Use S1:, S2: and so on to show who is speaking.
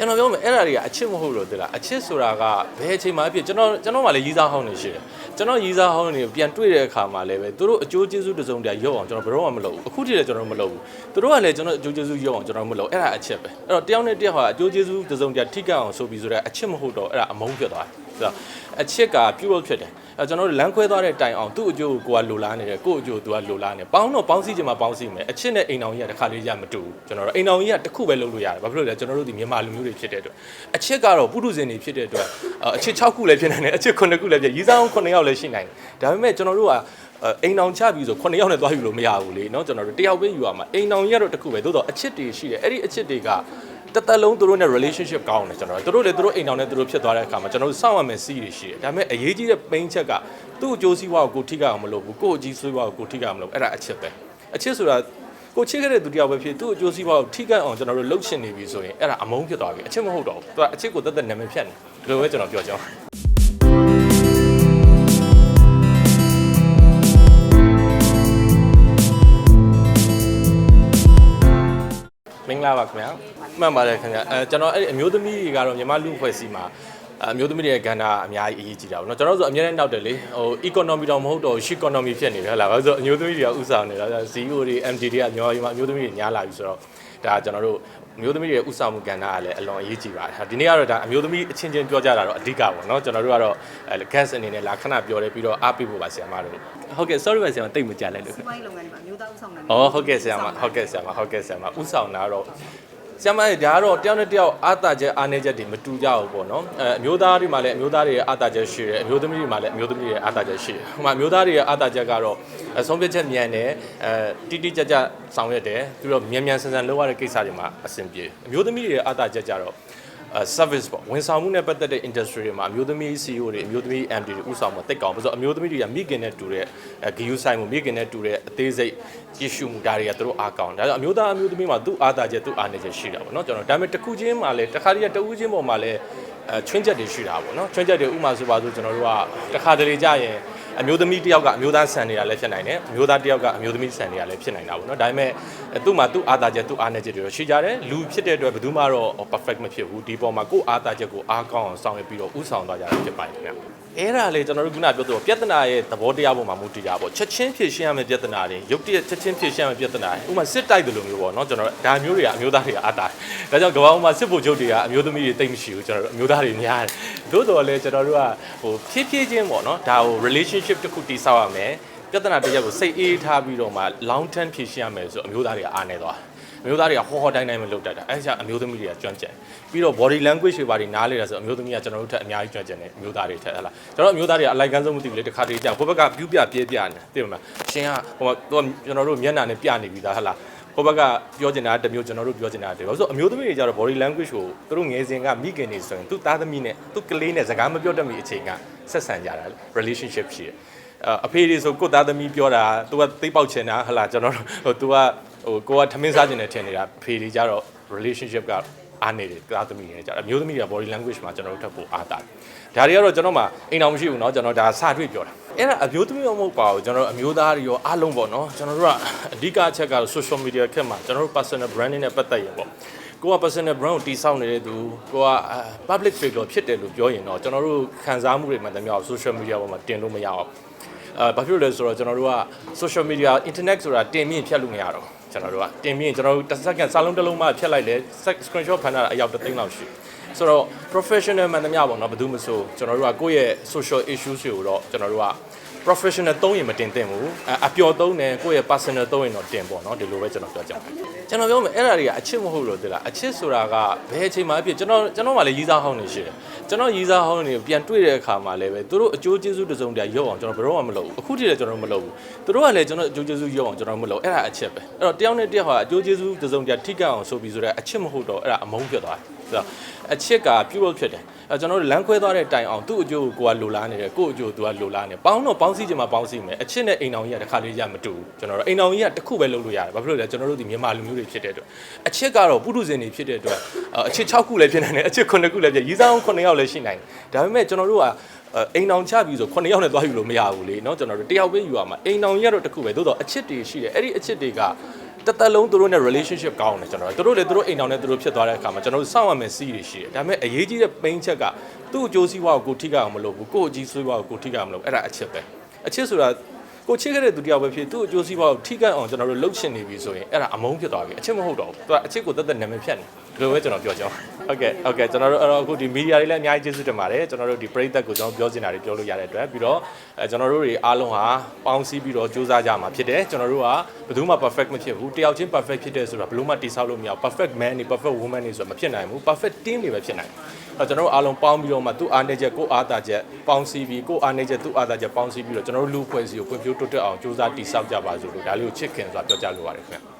S1: ကျွန်တော်ပြောမယ်အဲ့ဒါတွေကအချစ်မဟုတ်လို့တလားအချစ်ဆိုတာကဘယ်အချိန်မှအဖြစ်ကျွန်တော်ကျွန်တော်မှလည်းရီးစားဟောင်းနေရှိတယ်ကျွန်တော်ရီးစားဟောင်းနေပြန်တွေ့တဲ့အခါမှာလည်းပဲသူတို့အကျိုးကျေးဇူးတစ်စုံတည်းရုပ်အောင်ကျွန်တော်ဘယ်တော့မှမလုပ်ဘူးအခုတည်းလည်းကျွန်တော်မလုပ်ဘူးသူတို့ကလည်းကျွန်တော်အကျိုးကျေးဇူးရုပ်အောင်ကျွန်တော်မလုပ်အဲ့ဒါအချစ်ပဲအဲ့တော့တယောက်နဲ့တယောက်ဟာအကျိုးကျေးဇူးတစ်စုံတည်းထိကပ်အောင်ဆိုပြီးဆိုတော့အချစ်မဟုတ်တော့အဲ့ဒါအမုန်းဖြစ်သွားတယ် ဆိုတော့အချစ်က pure ဖြစ်တယ်အဲကျွန်တော်တို့လမ်းခွဲသွားတဲ့တိုင်အောင်သူ့အကျိုးကိုကိုကလိုလားနေတယ်ကို့အကျိုးသူကလိုလားနေပေါင်းတော့ပေါင်းစည်းချင်မှပေါင်းစည်းမယ်အချစ်နဲ့အိမ်အောင်ကြီးကတစ်ခါလေးရမတူဘူးကျွန်တော်တို့အိမ်အောင်ကြီးကတစ်ခုပဲလုပ်လို့ရတယ်ဘာဖြစ်လို့လဲကျွန်တော်တို့ဒီမြန်မာလူမျိုးတွေဖြစ်တဲ့အတွက်အချစ်ကတော့ပုထုဇဉ်တွေဖြစ်တဲ့အတွက်အချစ်6ခုလည်းဖြစ်နိုင်တယ်အချစ်9ခုလည်းဖြစ်ရီးစားအောင်9ယောက်လည်းရှိနိုင်တယ်ဒါပေမဲ့ကျွန်တော်တို့ကအိမ်အောင်ချပြီးဆို9ယောက်နဲ့သွားယူလို့မရဘူးလေเนาะကျွန်တော်တို့တယောက်ပဲယူရမှာအိမ်အောင်ကြီးကတော့တစ်ခုပဲသို့တော့အချစ်တွေရှိတယ်အဲ့ဒီအချစ်တွေက တသက်လုံးသူတို့နဲ့ relationship ကောင်းတယ်ကျွန်တော်တို့သူတို့လည်းသူတို့အိမ်အောင်နဲ့သူတို့ဖြစ်သွားတဲ့အခါမှာကျွန်တော်တို့စောင့်ရမယ်စီးတွေရှိတယ်ဒါပေမဲ့အရေးကြီးတဲ့ pain ချက်ကသူ့အကျိုးစီးပွားကိုကိုထိကအောင်မလုပ်ဘူးကို့အကြီးစီးပွားကိုကိုထိကအောင်မလုပ်အဲ့ဒါအချစ်ပဲအချစ်ဆိုတာကိုချစ်ခဲ့တဲ့သူတယောက်ပဲဖြစ်သူ့အကျိုးစီးပွားကိုထိကအောင်ကျွန်တော်တို့လှုပ်ရှင်နေပြီဆိုရင်အဲ့ဒါအမုန်းဖြစ်သွားပြီအချစ်မဟုတ်တော့ဘူးသူကအချစ်ကိုတက်တက်နာမည်ဖြတ်နေဒီလိုပဲကျွန်တော်ပြောချင်ပါတယ်မင်္ဂလာပါခင်ဗျာ မှန်ပါတယ်ခင်ဗျာအဲကျွန်တော်အဲ့ဒီအမျိုးသမီးတွေကတော့မြန်မာလူဖွဲ့စည်းမှာအမျိုးသမီးတွေရဲ့ကဏ္ဍအများကြီးအရေးကြီးတာပေါ့နော်ကျွန်တော်တို့ဆိုအများနဲ့နောက်တယ်လေဟို economy တော့မဟုတ်တော့ shit economy ဖြစ်နေတယ်ဟုတ်လားဘာလို့ဆိုအမျိုးသမီးတွေကဥဆောင်နေတာ CEO တွေ MD တွေကမြန်မာပြည်မှာအမျိုးသမီးတွေညားလာပြီဆိုတော့ဒါကျွန်တော်တို့အမျိုးသမီးတွေရဲ့ဥဆောင်မှုကဏ္ဍကလည်းအလွန်အရေးကြီးပါတယ်ဒီနေ့ကတော့ဒါအမျိုးသမီးအချင်းချင်းပြောကြတာတော့အဓိကပေါ့နော်ကျွန်တော်တို့ကတော့ guest အနေနဲ့လာခဏပြောတယ်ပြီးတော့အားပေးဖို့ပါဆရာမတို့ဟုတ်ကဲ့ sorry ပါဆရာမတိတ်မကြလိုက်လို့
S2: စီးပွားရေးလုပ်ငန်းတွေမှာမျိုးသားဥဆောင်တယ်။
S1: အော်ဟုတ်ကဲ့ဆရာမဟုတ်ကဲ့ဆရာမဟုတ်ကဲ့ဆရာမဥဆောင်တာတော့ ဆရာမဒါကတော့တယောက်နဲ့တယောက်အာသာချက်အားနည်းချက်တွေမတူကြဘူးပေါ့နော်အဲအမျိုးသားတွေမှာလည်းအမျိုးသားတွေရဲ့အာသာချက်ရှိတယ်အမျိုးသမီးတွေမှာလည်းအမျိုးသမီးတွေရဲ့အာသာချက်ရှိတယ်ဟိုမှာအမျိုးသားတွေရဲ့အာသာချက်ကတော့အဆုံးဖြတ်ချက်မြန်တယ်အဲတိတိကျကျဆောင်ရွက်တယ်ပြီးတော့မြန်မြန်ဆန်ဆန်လုပ်ရတဲ့ကိစ္စတွေမှာအဆင်ပြေအမျိုးသမီးတွေရဲ့အာသာချက်ကြတော့အဲ service ပေါ့ဝန်ဆောင်မှုနဲ့ပတ်သက်တဲ့ industry တွေမှာအမျိုးသမီး CEO တွေအမျိုးသမီး MD တွေဥဆောင်မှာတိတ်ကောင်းပါဆိုတော့အမျိုးသမီးတွေကမိခင်နဲ့တူတဲ့ဂီယူဆိုင်မှုမိခင်နဲ့တူတဲ့အသေးစိတ်ကြည့်ရှုမှုဒါတွေကသူတို့အားကောင်းဒါကြောင့်အမျိုးသားအမျိုးသမီးမှာသူ့အားသာချက်သူ့အားနည်းချက်ရှိတာပေါ့နော်ကျွန်တော်ဒါပေမဲ့တစ်ခုချင်းမှာလည်းတစ်ခါတည်းတဦးချင်းပေါ်မှာလည်းအဲချွင်းချက်တွေရှိတာပေါ့နော်ချွင်းချက်တွေဥမာဆိုပါဆိုကျွန်တော်တို့ကတစ်ခါတလေကြရင် အမျိုးသမီးတစ်ယောက်ကအမျိုးသားဆန်နေတာလည်းဖြစ်နိုင်တယ်အမျိုးသားတစ်ယောက်ကအမျိုးသမီးဆန်နေတာလည်းဖြစ်နိုင်တာပေါ့နော်ဒါပေမဲ့သူ့မှာသူ့အားသာချက်သူ့အားနည်းချက်တွေတော့ရှိကြတယ်လူဖြစ်တဲ့အတွက်ဘယ်သူမှတော့ perfect မဖြစ်ဘူးဒီပေါ်မှာကိုယ့်အားသာချက်ကိုအားကောင်းအောင်ဆောင်ရွက်ပြီးတော့ဥဆောင်သွားကြတာဖြစ်ပါတယ်ခင်ဗျအဲ့ဒါလေကျွန်တော်တို့ခုနပြောသလိုပြဿနာရဲ့သဘောတရားပေါ်မှာမူတည်ကြပါချက်ချင်းဖြေရှင်းရမယ့်ပြဿနာတွေရုပ်တရက်ချက်ချင်းဖြေရှင်းရမယ့်ပြဿနာတွေဥပမာစစ်တိုက်တယ်လို့မျိုးပေါ့နော်ကျွန်တော်ဒါမျိုးတွေကအမျိုးသားတွေကအားတာတယ်ဒါကြောင့်ကမ္ဘာပေါ်မှာစစ်ဖို့ချုပ်တွေကအမျိုးသမီးတွေတိတ်မရှိဘူးကျွန်တော်တို့အမျိုးသားတွေများတယ်သို့တော်လည်းကျွန်တော်တို့ကဟိုဖြည်းဖြည်းချင်းပေါ့နော်ဒါဟို relationship တစ်ခုတည်ဆောက်ရမယ်ပြဿနာတစ်ရပ်ကိုစိတ်အေးထားပြီးတော့မှ long term ဖြေရှင်းရမယ်ဆိုအမျိုးသားတွေကအားနေသွားအမျိုးသားတွေကဟောဟောတိုင်းတိုင်းမလုပ်တတ်တာအဲဒါကြောင့်အမျိုးသမီးတွေကကျွမ်းကျင်ပြီးတော့ body language တွေပါတွေနားလေတာဆိုအမျိုးသမီးကကျွန်တော်တို့ထက်အများကြီးကျွမ်းကျင်တယ်အမျိုးသားတွေထက်ဟဲ့လားကျွန်တော်အမျိုးသားတွေကအလိုက်ကန်းဆုံးမသိဘူးလေတစ်ခါတည်းကြာဟိုဘက်ကပြူးပြပြဲပြနေသိမှာရှင်ကဟိုတော့ကျွန်တော်တို့မျက်နှာနဲ့ပြနေပြီးသားဟဲ့လားဟိုဘက်ကပြောချင်တာတစ်မျိုးကျွန်တော်တို့ပြောချင်တာတစ်မျိုးဆိုအမျိုးသမီးတွေကြတော့ body language ကိုသူတို့ငယ်စဉ်ကမိခင်နေဆိုရင်သူ့သားသမီးနဲ့သူ့ကလေးနဲ့စကားမပြောတတ်မီအချိန်က ဆက်ဆံကြတာ relationship ရှိတယ်အဖေတွေဆိုကိုသားသမီးပြောတာ तू ကသိပေါက်ချင်တာဟလာကျွန်တော်ဟို तू ကဟိုကိုကထမင်းစားချင်တယ်ထင်နေတာဖေတွေကြတော့ relationship ကအားနေတယ်သားသမီးတွေကြအမျိုးသမီးတွေက body language မှာကျွန်တော်တို့ထပ်ဖို့အားတာဒါတွေကတော့ကျွန်တော်မှအိမ်အောင်မရှိဘူးเนาะကျွန်တော်ဒါစတွေ့ပြောတာအဲ့ဒါအမျိုးသမီးမဟုတ်ပါဘူးကျွန်တော်အမျိုးသားတွေရောအားလုံးပေါ့เนาะကျွန်တော်တို့ကအဓိကအချက်ကတော့ social media ခက်မှာကျွန်တော်တို့ personal branding နဲ့ပတ်သက်ရင်ပေါ့ ကိုက personal brand ကိုတည်ဆောက်နေတဲ့သူကိုက public figure ဖြစ်တယ်လို့ပြောရင်တော့ကျွန်တော်တို့ခံစားမှုတွေမှတည်းများ social media ပေါ်မှာတင်လို့မရအောင်အဲဘာဖြစ်လို့လဲဆိုတော့ကျွန်တော်တို့က social media internet ဆိုတာတင်မြင့်ဖြတ်လို့မရတော့ကျွန်တော်တို့ကတင်မြင့်ကျွန်တော်တို့တစ်စက္ကန့်စာလုံးတစ်လုံးမှဖြတ်လိုက်လဲ screenshot ဖန်တာအယောက်တစ်သိန်းလောက်ရှိဆိုတော့ professional မှန်သမျှပေါ့နော်ဘယ်သူမှမဆိုကျွန်တော်တို့ကကိုယ့်ရဲ့ social issues တွေကိုတော့ကျွန်တော်တို့က professional သုံးရင်မတင်သင့်ဘူးအအပျော်သုံးတယ်ကိုယ့်ရဲ့ personal သုံးရင်တော့တင်ပေါ့နော်ဒီလိုပဲကျွန်တော်ပြောကြတယ်ကျွန်တော်ပြောမယ်အဲ့ဒါတွေကအချစ်မဟုတ်လို့တလားအချစ်ဆိုတာကဘယ်အချိန်မှအဖြစ်ကျွန်တော်ကျွန်တော်မှလည်းရီးစားဟောင်းနေရှိတယ်ကျွန်တော်ရီးစားဟောင်းနေပြန်တွေ့တဲ့အခါမှာလည်းပဲသူတို့အကျိုးကျေးဇူးတစ်စုံတည်းရုပ်အောင်ကျွန်တော်ဘယ်တော့မှမလုပ်ဘူးအခုတည်းလည်းကျွန်တော်မလုပ်ဘူးသူတို့ကလည်းကျွန်တော်အကျိုးကျေးဇူးရုပ်အောင်ကျွန်တော်မလုပ်အဲ့ဒါအချစ်ပဲအဲ့တော့တယောက်နဲ့တယောက်ဟာအကျိုးကျေးဇူးတစ်စုံတည်းထိကပ်အောင်ဆိုပြီးဆိုတော့အချစ်မဟုတ်တော့အဲ့ဒါအမုန်းဖြစ်သွားတယ်ဆိုတော့အချစ်က pure ဖြစ်တယ်အဲကျွန်တော်တို့လမ်းခွဲသွားတဲ့တိုင်အောင်သူ့အကျိုးကိုကိုကလိုလားနေတယ်ကို့အကျိုးသူကလိုလားနေပေါင်းတော့ပေါငစည်းချင်မှပေါင်းစည်းမယ်အချစ်နဲ့အိမ်အောင်ကြီးကတစ်ခါလေးရမတူဘူးကျွန်တော်တို့အိမ်အောင်ကြီးကတစ်ခုပဲလုပ်လို့ရတယ်ဘာဖြစ်လို့လဲကျွန်တော်တို့ဒီမြန်မာလူမျိုးတွေဖြစ်တဲ့အတွက်အချစ်ကတော့ပုထုဇဉ်တွေဖြစ်တဲ့အတွက်အချစ်6ခုလည်းဖြစ်နိုင်တယ်အချစ်9ခုလည်းဖြစ်ရီးစားအောင်9ယောက်လည်းရှိနိုင်တယ်ဒါပေမဲ့ကျွန်တော်တို့ကအိမ်အောင်ချပြီးဆို9ယောက်နဲ့သွားယူလို့မရဘူးလေเนาะကျွန်တော်တို့တယောက်ပဲယူရမှာအိမ်အောင်ကြီးကတော့တစ်ခုပဲသို့တော့အချစ်တွေရှိတယ်အဲ့ဒီအချစ်တွေကတ တစ်သက်လုံးသူတို့နဲ့ relationship ကောင်းတယ်ကျွန်တော်တို့တို့လေသူတို့အိမ်တော်နဲ့သူတို့ဖြစ်သွားတဲ့အခါမှာကျွန်တော်တို့စောင့်ရမယ်စီးတွေရှိတယ်ဒါပေမဲ့အရေးကြီးတဲ့ pain ချက်ကသူ့အကျိုးစီးပွားကိုကိုထိခိုက်အောင်မလုပ်ဘူးကို့အကြီးစီးပွားကိုကိုထိခိုက်အောင်မလုပ်ဘူးအဲ့ဒါအချစ်ပဲ အချစ်ဆိုတာကိုချစ်ခဲ့တဲ့သူတယောက်ပဲဖြစ်သူ့အကျိုးစီးပွားကိုထိခိုက်အောင်ကျွန်တော်တို့လှုပ်ရှင်နေပြီဆိုရင်အဲ့ဒါအမုန်းဖြစ်သွားပြီအချစ်မဟုတ်တော့ဘူးသူကအချစ်ကိုတက်တက်နာမည်ဖြတ်နေ ဒီလိုပဲကျွန်တော်ပြောချင်ဟုတ်ကဲ့ဟုတ်ကဲ့ကျွန်တော်တို့အဲ့တော့အခုဒီ media တွေလည်းအများကြီးကျေးဇူးတင်ပါတယ်ကျွန်တော်တို့ဒီပရိသတ်ကိုကျွန်တော်ပြောချင်တာတွေပြောလို့ရတဲ့အတွက်ပြီးတော့အဲကျွန်တော်တို့တွေအားလုံးဟာပေါင်းစည်းပြီးတော့စူးစမ်းကြမှာဖြစ်တယ်ကျွန်တော်တို့ကဘယ်သူမှ perfect မဖြစ်ဘူးတယောက်ချင်း perfect ဖြစ်တယ်ဆိုတာဘယ်လို့မှတိဆောက်လို့မရဘူး perfect man နေ perfect woman နေဆိုတာမဖြစ်နိုင်ဘူး perfect team တွေပဲဖြစ်နိုင်တယ်အဲ့တော့ကျွန်တော်တို့အားလုံးပေါင်းပြီးတော့မှသူ့အားနေချက်ကိုအားတာချက်ပေါင်းစည်းပြီးကိုအားနေချက်သူ့အားတာချက်ပေါင်းစည်းပြီးတော့ကျွန်တော်တို့လူဖွဲ့စည်းကိုဖွံ့ဖြိုးတိုးတက်အောင်စူးစမ်းတိဆောက်ကြပါစို့လို့ဒါလေးကိုချစ်ခင်စွာပြောကြလိုပါတယ်ခင်ဗျ